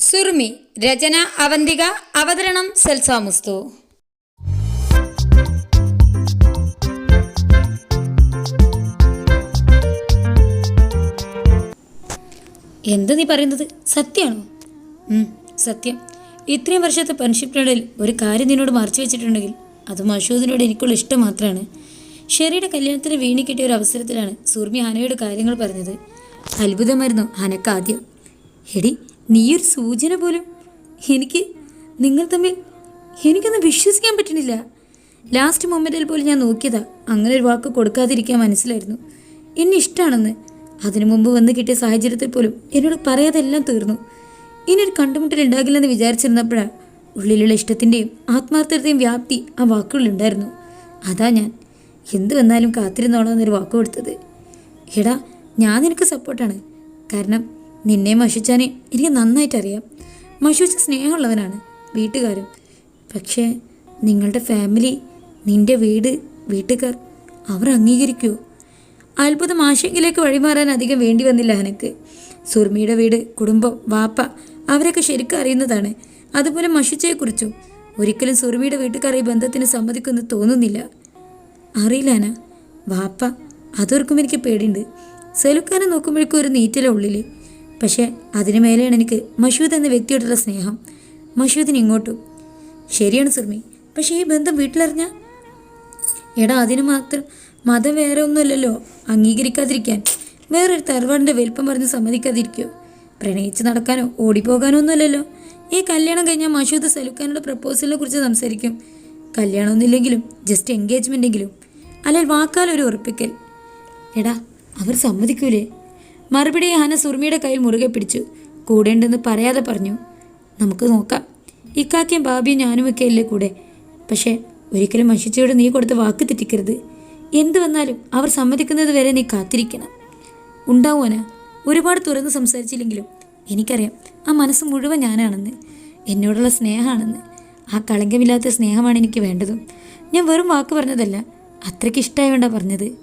സുറുമി രചന അവന്തിക അവതരണം സെൽസാമുസ്തു എന്ത് നീ പറയുന്നത്? സത്യമാണോ സത്യം. ഇത്രയും വർഷത്തെ ഫ്രണ്ട്ഷിപ്പിനിടയിൽ ഒരു കാര്യം നിന്നോട് മറച്ചു വെച്ചിട്ടുണ്ടെങ്കിൽ അത് മഷൂദിനോട് എനിക്കുള്ള ഇഷ്ടം മാത്രമാണ് ഷെറിയുടെ കല്യാണത്തിന് വീണി കിട്ടിയ ഒരു അവസരത്തിലാണ് സൂർമി ഹനയോട് കാര്യങ്ങൾ പറഞ്ഞത്. അത്ഭുതമായിരുന്നു ഹനക്ക് ആദ്യം. എടി നീയൊരു സൂചന പോലും. എനിക്ക് നിങ്ങൾ തമ്മിൽ എനിക്കൊന്നും വിശ്വസിക്കാൻ പറ്റുന്നില്ല. ലാസ്റ്റ് മൊമെന്റിൽ പോലും ഞാൻ നോക്കിയതാ. അങ്ങനെ ഒരു വാക്ക് കൊടുക്കാതിരിക്കാൻ മനസ്സിലായിരുന്നു. എന്നെ ഇഷ്ടമാണെന്ന് അതിനു മുമ്പ് വന്ന് കിട്ടിയ സാഹചര്യത്തിൽ പോലും എന്നോട് പറയാതെല്ലാം തീർന്നു. ഇനി ഒരു കണ്ടുമുട്ടൽ ഉണ്ടാകില്ലെന്ന് വിചാരിച്ചിരുന്നപ്പോഴാണ് ഉള്ളിലുള്ള ഇഷ്ടത്തിന്റെയും ആത്മാർത്ഥതയും വ്യാപ്തി ആ വാക്കുകളിലുണ്ടായിരുന്നു അതാ ഞാൻ. എന്ത് വന്നാലും കാത്തിരുന്നോളാം എന്നൊരു വാക്ക് കൊടുത്തത്. എടാ ഞാൻ നിനക്ക് സപ്പോർട്ടാണ് കാരണം നിന്നെ മഷിച്ചാനെ എനിക്ക് നന്നായിട്ടറിയാം. മഷുച്ച സ്നേഹമുള്ളവനാണ് വീട്ടുകാരും. പക്ഷേ നിങ്ങളുടെ ഫാമിലി നിന്റെ വീട് വീട്ടുകാർ അവർ അംഗീകരിക്കുമോ അത്ഭുതം ആശങ്കയിലേക്ക് വഴിമാറാൻ അധികം വേണ്ടി വന്നില്ല ഹനക്ക് സുർമിയുടെ വീട് കുടുംബം വാപ്പ അവരൊക്കെ ശരിക്കും അറിയുന്നതാണ്. അതുപോലെ മഷിച്ചയെക്കുറിച്ചും ഒരിക്കലും സുർമിയുടെ വീട്ടുകാർ ഈ ബന്ധത്തിന് സമ്മതിക്കുമെന്ന് തോന്നുന്നില്ല. അറിയില്ല അന. വാപ്പ അതോർക്കും എനിക്ക് പേടിയുണ്ട്. സെലുക്കാനെ നോക്കുമ്പോഴേക്കും ഒരു നീറ്റല ഉള്ളിൽ പക്ഷേ അതിനു മേലെയാണ് എനിക്ക് മഷൂദ് എന്ന വ്യക്തിയോടുള്ള സ്നേഹം. മഷൂദിന് ഇങ്ങോട്ടും. ശരിയാണ് സുർമി. പക്ഷേ ഈ ബന്ധം വീട്ടിലറിഞ്ഞ? എടാ അതിന് മാത്രം മതം വേറെ ഒന്നുമല്ലല്ലോ. അംഗീകരിക്കാതിരിക്കാൻ. വേറൊരു തറവാടിന്റെ വലിപ്പം പറഞ്ഞ് സമ്മതിക്കാതിരിക്കോ. പ്രണയിച്ച് നടക്കാനോ ഓടിപ്പോകാനോ ഒന്നുമല്ലല്ലോ. ഈ കല്യാണം കഴിഞ്ഞാൽ മഷൂദ് സലുഖാനോട് പ്രപ്പോസലിനെ കുറിച്ച് സംസാരിക്കും. കല്യാണമൊന്നുമില്ലെങ്കിലും ജസ്റ്റ് എൻഗേജ്മെന്റ് എങ്കിലും. അല്ലെങ്കിൽ വാക്കാലൊരു ഉറപ്പിക്കൽ. എടാ അവർ സമ്മതിക്കൂലേ? മറുപടി ഹന സുർമിയുടെ കയ്യിൽ മുറുകെ പിടിച്ചു. കൂടെയുണ്ടെന്ന് പറയാതെ പറഞ്ഞു നമുക്ക് നോക്കാം. ഇക്കാക്കിയും ബാബിയും ഞാനും ഒക്കെ അല്ലേ കൂടെ? പക്ഷേ ഒരിക്കലും മഷിച്ചയോട് നീ കൊടുത്ത വാക്ക് തെറ്റിക്കരുത്. എന്ത് വന്നാലും അവർ സമ്മതിക്കുന്നത് വരെ നീ കാത്തിരിക്കണം. ഉണ്ടാവുമന ഒരുപാട് തുറന്ന് സംസാരിച്ചില്ലെങ്കിലും എനിക്കറിയാം ആ മനസ്സ് മുഴുവൻ ഞാനാണെന്ന്. എന്നോടുള്ള സ്നേഹമാണെന്ന്. ആ കളങ്കമില്ലാത്ത സ്നേഹമാണ് എനിക്ക് വേണ്ടതും. ഞാൻ വെറും വാക്ക് പറഞ്ഞതല്ല അത്രയ്ക്ക് ഇഷ്ടമായ വേണ്ട പറഞ്ഞത്.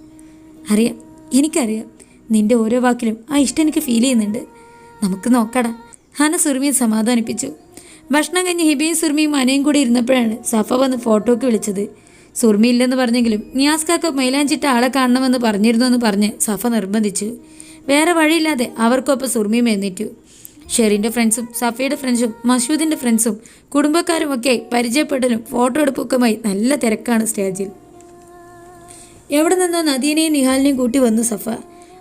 അറിയാം എനിക്കറിയാം നിന്റെ ഓരോ വാക്കിലും ആ ഇഷ്ടം എനിക്ക് ഫീൽ ചെയ്യുന്നുണ്ട്. നമുക്ക് നോക്കടാ. ഹന സുർമിയെ സമാധാനിപ്പിച്ചു. ഭക്ഷണം കഴിഞ്ഞ് ഹിബയും സുർമിയും അനയും കൂടി ഇരുന്നപ്പോഴാണ് സഫ വന്ന് ഫോട്ടോക്ക് വിളിച്ചത്. സുർമി ഇല്ലെന്ന് പറഞ്ഞെങ്കിലും നിയാസ്കാക്ക് മൈലാഞ്ചിട്ട ആളെ കാണണമെന്ന് പറഞ്ഞിരുന്നു എന്ന് പറഞ്ഞ് സഫ നിർബന്ധിച്ചു. വേറെ വഴിയില്ലാതെ അവർക്കൊപ്പം സുർമിയും എഴുന്നേറ്റു. ഷെറിന്റെ ഫ്രണ്ട്സും സഫയുടെ ഫ്രണ്ട്സും മഷൂദിന്റെ ഫ്രണ്ട്സും കുടുംബക്കാരും ഒക്കെ പരിചയപ്പെട്ടലും ഫോട്ടോ എടുപ്പൊക്കെയുമായി നല്ല തിരക്കാണ് സ്റ്റേജിൽ. എവിടെ നിന്നോ നദീനെയും നിഹാലിനെയും കൂട്ടി വന്നു സഫ.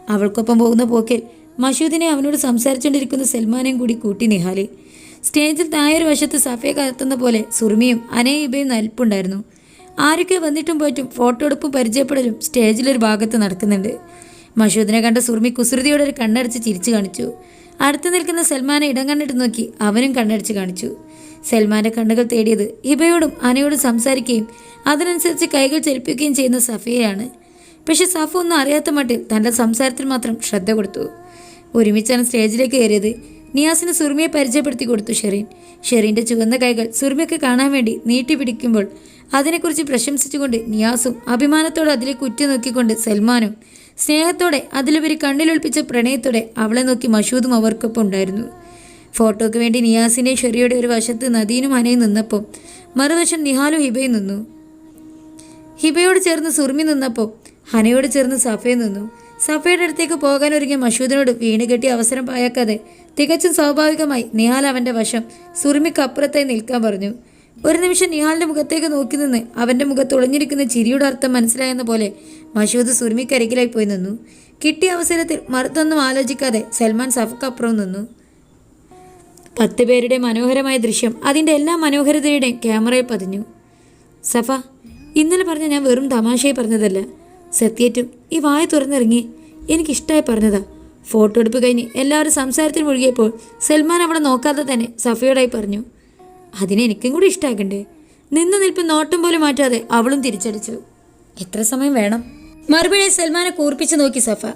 അവൾക്കൊപ്പം പോകുന്ന പോക്കിൽ മഷൂദിനെ അവനോട് സംസാരിച്ചുകൊണ്ടിരിക്കുന്ന സൽമാനെയും കൂടി കൂട്ടി നിഹാലി. സ്റ്റേജിൽ തായൊരു വശത്ത് സഫയെ കത്തുന്ന പോലെ സുറുമിയും അനയിബയും നൽപ്പുണ്ടായിരുന്നു ആരൊക്കെ വന്നിട്ടും പോയിട്ടും ഫോട്ടോ എടുപ്പും പരിചയപ്പെടലും സ്റ്റേജിലൊരു ഭാഗത്ത് നടക്കുന്നുണ്ട്. മഷൂദിനെ കണ്ട സുറുമി കുസൃതിയോടെ ഒരു കണ്ണടച്ച് ചിരിച്ചു കാണിച്ചു. അടുത്ത് നിൽക്കുന്ന സൽമാനെ ഇടം കണ്ടിട്ട് നോക്കി അവനും കണ്ണടച്ച് കാണിച്ചു. സൽമാന്റെ കണ്ണുകൾ തേടിയത് ഇബയോടും അനയോടും സംസാരിക്കുകയും അതിനനുസരിച്ച് കൈകൾ ചലിപ്പിക്കുകയും ചെയ്യുന്ന സഫിയയാണ്. പക്ഷെ സഫ ഒന്നും അറിയാത്ത മട്ടിൽ തന്റെ സംസാരത്തിൽ മാത്രം ശ്രദ്ധ കൊടുത്തു. ഒരുമിച്ചാണ് സ്റ്റേജിലേക്ക് കയറിയത്. നിയാസിന് സുർമിയെ പരിചയപ്പെടുത്തി കൊടുത്തു ഷെറീൻ. ഷെറീന്റെ ചുവന്ന കൈകൾ സുർമിയൊക്കെ കാണാൻ വേണ്ടി നീട്ടി നീട്ടിപ്പിടിക്കുമ്പോൾ അതിനെക്കുറിച്ച് പ്രശംസിച്ചുകൊണ്ട് നിയാസും അഭിമാനത്തോടെ അതിലേക്ക് ഉറ്റുനോക്കിക്കൊണ്ട് സൽമാനും സ്നേഹത്തോടെ അതിലുപരി കണ്ണിലൊളിപ്പിച്ച പ്രണയത്തോടെ അവളെ നോക്കി മഷൂദും അവർക്കൊപ്പം ഉണ്ടായിരുന്നു. ഫോട്ടോയ്ക്ക് വേണ്ടി നിയാസിനെ ഷെറിയുടെ ഒരു വശത്ത് നദീനും അനയും നിന്നപ്പോൾ മറുവശം നിഹാലും ഹിബയും നിന്നു. ഹിബയോട് ചേർന്ന് സുർമി നിന്നപ്പോൾ ഹനയോട് ചേർന്ന് സഫയെ നിന്നു. സഫയുടെ അടുത്തേക്ക് പോകാൻ ഒരുങ്ങിയ മഷൂദിനോട് വീണ് കെട്ടി അവസരം പായാക്കാതെ തികച്ചും സ്വാഭാവികമായി നിഹാൽ അവന്റെ വശം സുറിമിക്കപ്പുറത്തായി നിൽക്കാൻ പറഞ്ഞു. ഒരു നിമിഷം നിഹാലിന്റെ മുഖത്തേക്ക് നോക്കി നിന്ന് അവന്റെ മുഖത്ത് ഒളിഞ്ഞിരിക്കുന്ന ചിരിയുടെ അർത്ഥം മനസ്സിലായെന്ന പോലെ മഷൂദ് സുറിമിക്കരികിലായി പോയി നിന്നു. കിട്ടിയ അവസരത്തിൽ മറുത്തൊന്നും ആലോചിക്കാതെ സൽമാൻ സഫക്കപ്പുറം നിന്നു. പത്ത് പേരുടെ മനോഹരമായ ദൃശ്യം അതിന്റെ എല്ലാ മനോഹരതയുടെയും ക്യാമറയിൽ പതിഞ്ഞു. സഫ ഇന്നലെ പറഞ്ഞ ഞാൻ വെറും തമാശയായി പറഞ്ഞതല്ല. സത്യേറ്റും ഈ വായ തുറന്നിറങ്ങി. എനിക്കിഷ്ടമായി പറഞ്ഞതാ. ഫോട്ടോ എടുപ്പ് കഴിഞ്ഞ് എല്ലാവരും സംസാരത്തിൽ മുഴുകിയപ്പോൾ സൽമാൻ അവിടെ നോക്കാതെ തന്നെ സഫിയോടായി പറഞ്ഞു അതിനെ എനിക്കും കൂടി ഇഷ്ടമാക്കണ്ടേ നിന്ന് നിൽപ്പ് നോട്ടം പോലും മാറ്റാതെ അവളും തിരിച്ചടിച്ചു. എത്ര സമയം വേണം? മറുപടി സൽമാനെ കൂർപ്പിച്ച് നോക്കി സഫ.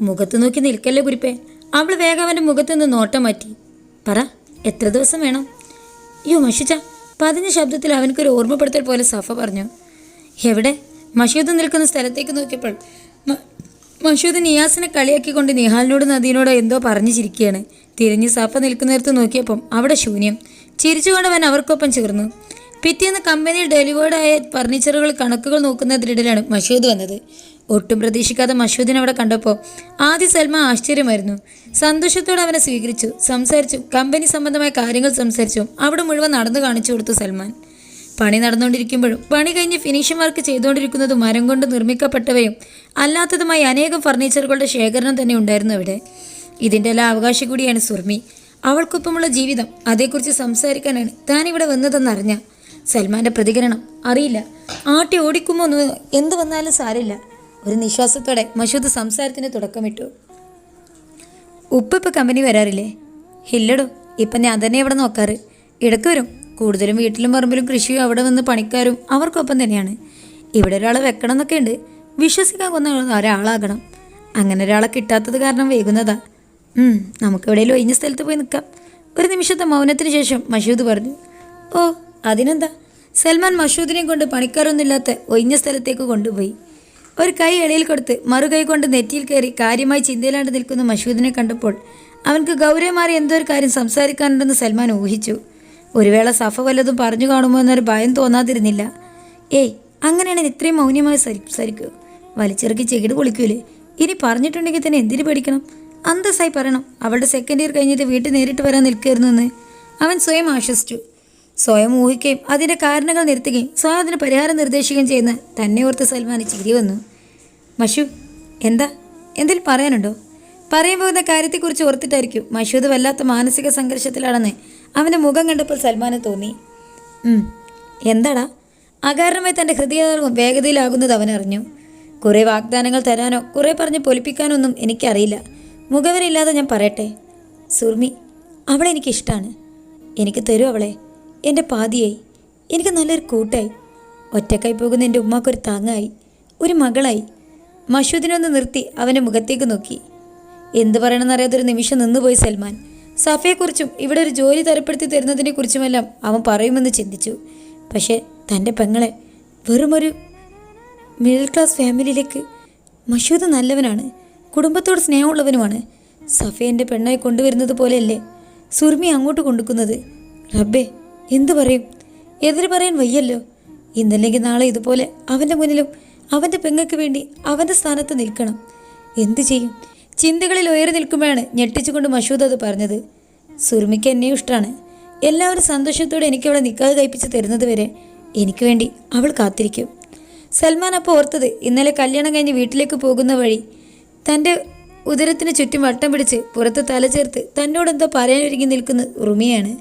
മുഖത്ത് നോക്കി നിൽക്കല്ലേ കുരിപ്പേ? അവൾ വേഗം അവന്റെ മുഖത്ത് നിന്ന് നോട്ടം മാറ്റി. പറ എത്ര ദിവസം വേണം? യോ മഷിച്ച പതിഞ്ഞ ശബ്ദത്തിൽ അവനക്കൊരു ഓർമ്മപ്പെടുത്തൽ പോലെ സഫ പറഞ്ഞു. എവിടെ? മഷൂദ് നിൽക്കുന്ന സ്ഥലത്തേക്ക് നോക്കിയപ്പോൾ മഷീദ് നിയാസിനെ കളിയാക്കിക്കൊണ്ട് നിഹാലിനോട് നദീനോടോ എന്തോ പറഞ്ഞു ചിരിക്കുകയാണ് തിരിഞ്ഞ് സാപ്പ നിൽക്കുന്നിടത്ത് നോക്കിയപ്പം അവിടെ ശൂന്യം. ചിരിച്ചുകൊണ്ട് അവൻ അവർക്കൊപ്പം ചേർന്നു. പിറ്റേന്ന് കമ്പനിയിൽ ഡെലിവേർഡായ ഫർണിച്ചറുകൾ കണക്കുകൾ നോക്കുന്നതിനിടയിലാണ് മഷൂദ് വന്നത്. ഒട്ടും പ്രതീക്ഷിക്കാതെ മഷൂദിനെ അവിടെ കണ്ടപ്പോൾ ആദ്യ സൽമ ആശ്ചര്യമായിരുന്നു. സന്തോഷത്തോടെ അവനെ സ്വീകരിച്ചു സംസാരിച്ചു കമ്പനി സംബന്ധമായ കാര്യങ്ങൾ സംസാരിച്ചു അവിടെ മുഴുവൻ നടന്നു കാണിച്ചു കൊടുത്തു സൽമാൻ. പണി നടന്നുകൊണ്ടിരിക്കുമ്പോഴും പണി കഴിഞ്ഞ് ഫിനിഷിംഗ് വർക്ക് ചെയ്തുകൊണ്ടിരിക്കുന്നത് മരം കൊണ്ട് നിർമ്മിക്കപ്പെട്ടവയും അല്ലാത്തതുമായി അനേകം ഫർണിച്ചറുകളുടെ ശേഖരണം തന്നെ ഉണ്ടായിരുന്നു അവിടെ. ഇതിന്റെ എല്ലാ അവകാശി കൂടിയാണ് സുർമി. അവൾക്കൊപ്പമുള്ള ജീവിതം അതേക്കുറിച്ച് സംസാരിക്കാനാണ് താൻ ഇവിടെ വന്നതെന്നറിഞ്ഞ സൽമാന്റെ പ്രതികരണം അറിയില്ല. ആട്ടി ഓടിക്കുമോ എന്ന് എന്ത് വന്നാലും സാരില്ല. ഒരു നിശ്വാസത്തോടെ മഷൂദ് സംസാരത്തിന് തുടക്കമിട്ടു. ഉപ്പിപ്പ് കമ്പനി വരാറില്ലേ? ഇല്ലടോ ഇപ്പം ഞാൻ തന്നെ ഇവിടെ നോക്കാറ്. ഇടയ്ക്ക് വരും. കൂടുതലും വീട്ടിലും പറമ്പിലും കൃഷിയും അവിടെ വന്ന് പണിക്കാരും അവർക്കൊപ്പം തന്നെയാണ്. ഇവിടെ ഒരാളെ വെക്കണം എന്നൊക്കെ ഉണ്ട്. വിശ്വസിക്കാൻ കൊന്ന ഒരാളാകണം. അങ്ങനെ ഒരാളെ കിട്ടാത്തത് കാരണം വൈകുന്നതാ. നമുക്ക് എവിടെയെങ്കിലും ഒഴിഞ്ഞ സ്ഥലത്ത് പോയി നിൽക്കാം ഒരു നിമിഷത്തെ മൗനത്തിന് ശേഷം മഷൂദ് പറഞ്ഞു ഓ അതിനെന്താ? സൽമാൻ മഷൂദിനെ കൊണ്ട് പണിക്കാരൊന്നുമില്ലാത്ത ഒഴിഞ്ഞ സ്ഥലത്തേക്ക് കൊണ്ടുപോയി. ഒരു കൈ എളിയിൽ കൊടുത്ത് മറു കൈ കൊണ്ട് നെറ്റിയിൽ കയറി കാര്യമായി ചിന്തയിലാണ്ട് നിൽക്കുന്ന മഷൂദിനെ കണ്ടപ്പോൾ അവൻക്ക് ഗൗരവമാറി എന്തോ ഒരു കാര്യം സംസാരിക്കാനുണ്ടെന്ന് സൽമാൻ ഊഹിച്ചു. ഒരു വേള സഫ വല്ലതും പറഞ്ഞു കാണുമോ എന്നൊരു ഭയം തോന്നാതിരുന്നില്ല. ഏയ് അങ്ങനെയാണ് ഇത്രയും മൗന്യമായി സംസാരിക്കൂ വലിച്ചിറക്കി ചെകിട് പൊളിക്കൂലേ? ഇനി പറഞ്ഞിട്ടുണ്ടെങ്കിൽ തന്നെ എന്തിനു പേടിക്കണം? അന്തസ്സായി പറയണം. അവളുടെ സെക്കൻഡ് ഇയർ കഴിഞ്ഞിട്ട് വീട്ടിൽ നേരിട്ട് വരാൻ നിൽക്കുകയായിരുന്നു എന്ന്. അവൻ സ്വയം ആശ്വസിച്ചു. സ്വയം ഊഹിക്കുകയും അതിന്റെ കാരണങ്ങൾ നിർത്തുകയും സ്വയം അതിന് പരിഹാരം നിർദ്ദേശിക്കുകയും ചെയ്യുന്ന തന്നെ ഓർത്ത് സൽമാന് ചിരി വന്നു. മഷു എന്താ? എന്തെങ്കിലും പറയാനുണ്ടോ? പറയാൻ പോകുന്ന കാര്യത്തെക്കുറിച്ച് ഓർത്തിട്ടായിരിക്കും. മഷൂദ് വല്ലാത്ത മാനസിക സംഘർഷത്തിലാണെന്ന് അവന്റെ മുഖം കണ്ടപ്പോൾ സൽമാന് തോന്നി. എന്താടാ? അകാരണമായി തന്റെ ഹൃദയം വേഗതയിലാകുന്നത് അവനറിഞ്ഞു. കുറേ വാഗ്ദാനങ്ങൾ തരാനോ കുറേ പറഞ്ഞ് പൊലിപ്പിക്കാനോ ഒന്നും എനിക്കറിയില്ല. മുഖവരില്ലാതെ ഞാൻ പറയട്ടെ? സുർമി അവളെ എനിക്കിഷ്ടമാണ് എനിക്ക് തരൂ അവളെ. എന്റെ പാതിയായി. എനിക്ക് നല്ലൊരു കൂട്ടായി. ഒറ്റക്കായി പോകുന്ന എന്റെ ഉമ്മാക്കൊരു താങ്ങായി. ഒരു മകളായി. മഷൂദിനൊന്ന് നിർത്തി അവന്റെ മുഖത്തേക്ക് നോക്കി. എന്ത് പറയണമെന്നറിയാത്തൊരു നിമിഷം നിന്നുപോയി സൽമാൻ. സഫയെക്കുറിച്ചും ഇവിടെ ഒരു ജോലി തരപ്പെടുത്തി തരുന്നതിനെക്കുറിച്ചുമെല്ലാം അവൻ പറയുമെന്ന് ചിന്തിച്ചു. പക്ഷേ തന്റെ പെങ്ങളെ വെറുമൊരു മിഡിൽ ക്ലാസ് ഫാമിലിയിലേക്ക് മഷൂദ് നല്ലവനാണ് കുടുംബത്തോട് സ്നേഹമുള്ളവനുമാണ്. സഫയന്റെ പെണ്ണായി കൊണ്ടുവരുന്നത് പോലെയല്ലേ സുർമി അങ്ങോട്ട് കൊണ്ടുക്കുന്നത് റബ്ബേ എന്തു പറയും? എതിര് പറയാൻ വയ്യല്ലോ. ഇന്നല്ലെങ്കിൽ നാളെ ഇതുപോലെ അവന്റെ മുന്നിലും അവന്റെ പെങ്ങൾക്ക് വേണ്ടി അവന്റെ സ്ഥാനത്ത് നിൽക്കണം. എന്തു ചെയ്യും? ചിന്തകളിൽ ഉയർന്നു നിൽക്കുമ്പോഴാണ് ഞെട്ടിച്ചുകൊണ്ട് മഷൂദ് അത് പറഞ്ഞത്. സുർമിക്ക് എന്നെയും ഇഷ്ടമാണ് എല്ലാവരും സന്തോഷത്തോടെ എനിക്ക് അവളെ നിൽക്കാതെ കഴിപ്പിച്ച് തരുന്നത് വരെ എനിക്ക് വേണ്ടി അവൾ കാത്തിരിക്കും. സൽമാൻ അപ്പോൾ ഓർത്തത് ഇന്നലെ കല്യാണം കഴിഞ്ഞ് വീട്ടിലേക്ക് പോകുന്ന വഴി തന്റെ ഉദരത്തിന് ചുറ്റും വട്ടം പിടിച്ച് പുറത്ത് തല ചേർത്ത് തന്നോടെന്തോ പറയാനൊരുങ്ങി നിൽക്കുന്ന റുമിയാണ്.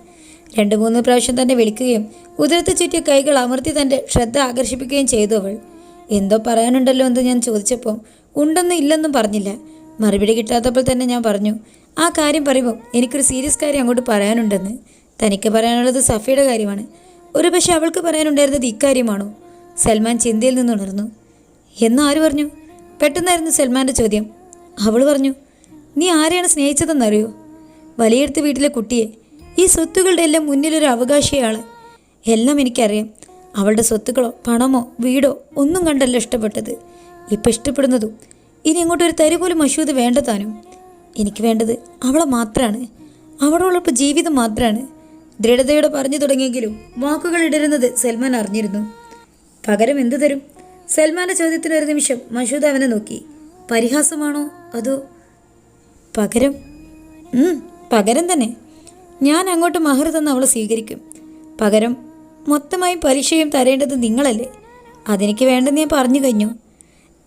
രണ്ട് മൂന്ന് പ്രാവശ്യം തന്നെ വിളിക്കുകയും ഉദരത്ത് ചുറ്റിയ കൈകൾ അമർത്തി തന്റെ ശ്രദ്ധ ആകർഷിപ്പിക്കുകയും ചെയ്തു അവൾ. എന്തോ പറയാനുണ്ടല്ലോ എന്ന് ഞാൻ ചോദിച്ചപ്പോൾ ഉണ്ടെന്നും ഇല്ലെന്നും പറഞ്ഞില്ല. മറുപടി കിട്ടാത്തപ്പോൾ തന്നെ ഞാൻ പറഞ്ഞു ആ കാര്യം പറയുമ്പോൾ എനിക്കൊരു സീരിയസ് കാര്യം അങ്ങോട്ട് പറയാനുണ്ടെന്ന്. തനിക്ക് പറയാനുള്ളത് സഫയുടെ കാര്യമാണ്. ഒരു പക്ഷെ അവൾക്ക് പറയാനുണ്ടായിരുന്നത് ഇക്കാര്യമാണോ? സൽമാൻ ചിന്തയിൽ നിന്നുണർന്നു എന്നാര് പറഞ്ഞു? പെട്ടെന്നായിരുന്നു സൽമാന്റെ ചോദ്യം. അവൾ പറഞ്ഞു നീ ആരെയാണ് സ്നേഹിച്ചതെന്നറിയോ? വലിയെടുത്ത് വീട്ടിലെ കുട്ടിയെ ഈ സ്വത്തുക്കളുടെ എല്ലാം മുന്നിലൊരു അവകാശിയാണ് എല്ലാം എനിക്കറിയാം. അവളുടെ സ്വത്തുക്കളോ പണമോ വീടോ ഒന്നും കണ്ടല്ല ഇഷ്ടപ്പെട്ടത്. ഇപ്പം ഇഷ്ടപ്പെടുന്നതും ഇനി അങ്ങോട്ട് ഒരു തരി പോലും മഷൂദ് വേണ്ടതാനും എനിക്ക് വേണ്ടത് അവളെ മാത്രമാണ് അവളോടൊപ്പം ജീവിതം മാത്രമാണ് ദൃഢതയോടെ പറഞ്ഞു തുടങ്ങിയെങ്കിലും വാക്കുകൾ ഇടരുന്നത് സൽമാൻ അറിഞ്ഞിരുന്നു. പകരം എന്തു തരും? സൽമാന്റെ ചോദ്യത്തിന് ഒരു നിമിഷം മഷൂദ് അവനെ നോക്കി. പരിഹാസമാണോ? അതോ പകരം? പകരം തന്നെ. ഞാൻ അങ്ങോട്ട് മഹർ തന്ന് അവളെ സ്വീകരിക്കും. പകരം മൊത്തമായും പലിശയും തരേണ്ടത് നിങ്ങളല്ലേ? അതെനിക്ക് വേണ്ടെന്ന് ഞാൻ പറഞ്ഞു കഴിഞ്ഞു.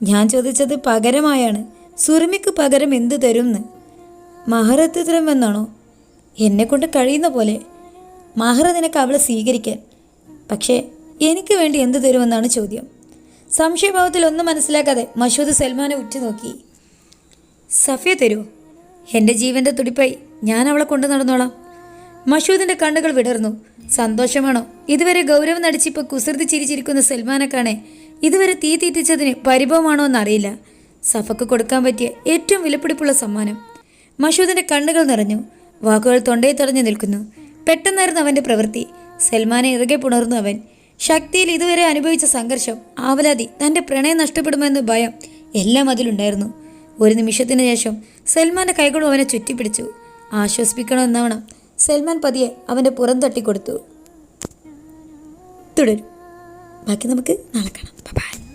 ഞാൻ ചോദിച്ചത് പകരമായാണ്. സുറമിക്ക് പകരം എന്ത് തരുമെന്ന് മഹർ വന്നാണോ? എന്നെക്കൊണ്ട് കഴിയുന്ന പോലെ. മഹറ നിനക്ക് അവളെ സ്വീകരിക്കാൻ. പക്ഷേ എനിക്ക് വേണ്ടി എന്ത് തരുമെന്നാണ് ചോദ്യം. സംശയഭാവത്തിൽ ഒന്നും മനസ്സിലാക്കാതെ മഷൂദ് സൽമാനെ ഉറ്റുനോക്കി. സഫിയ തരൂ എന്റെ ജീവന്റെ തുടിപ്പായി ഞാൻ അവളെ കൊണ്ടു നടന്നോളാം. മഷൂദിന്റെ കണ്ണുകൾ വിടർന്നു. സന്തോഷമാണോ? ഇതുവരെ ഗൗരവം നടിച്ചിപ്പോൾ കുസൃതി ചിരിച്ചിരിക്കുന്ന സൽമാനെ കാണെ ഇതുവരെ തീ തീറ്റിച്ചതിന് പരിഭവമാണോ എന്നറിയില്ല. സഫക്ക് കൊടുക്കാൻ പറ്റിയ ഏറ്റവും വിലപിടിപ്പുള്ള സമ്മാനം. മഷൂദിന്റെ കണ്ണുകൾ നിറഞ്ഞു. വാക്കുകൾ തൊണ്ടയിൽ തടഞ്ഞു നിൽക്കുന്നു. പെട്ടെന്നായിരുന്നു അവന്റെ പ്രവൃത്തി. സൽമാനെ ഇറുകെ പുണർന്നു അവൻ. ശക്തിയിൽ ഇതുവരെ അനുഭവിച്ച സംഘർഷം ആവലാതി തന്റെ പ്രണയം നഷ്ടപ്പെടുമെന്ന ഭയം എല്ലാം അതിലുണ്ടായിരുന്നു. ഒരു നിമിഷത്തിന് ശേഷം സൽമാന്റെ കൈകളും അവനെ ചുറ്റിപ്പിടിച്ചു. ആശ്വസിപ്പിക്കണമെന്നവണം സൽമാൻ പതിയെ അവന്റെ പുറം തട്ടിക്കൊടുത്തു. തുടരും. ബാക്കി നമുക്ക് നാളെ കാണാം. ബൈ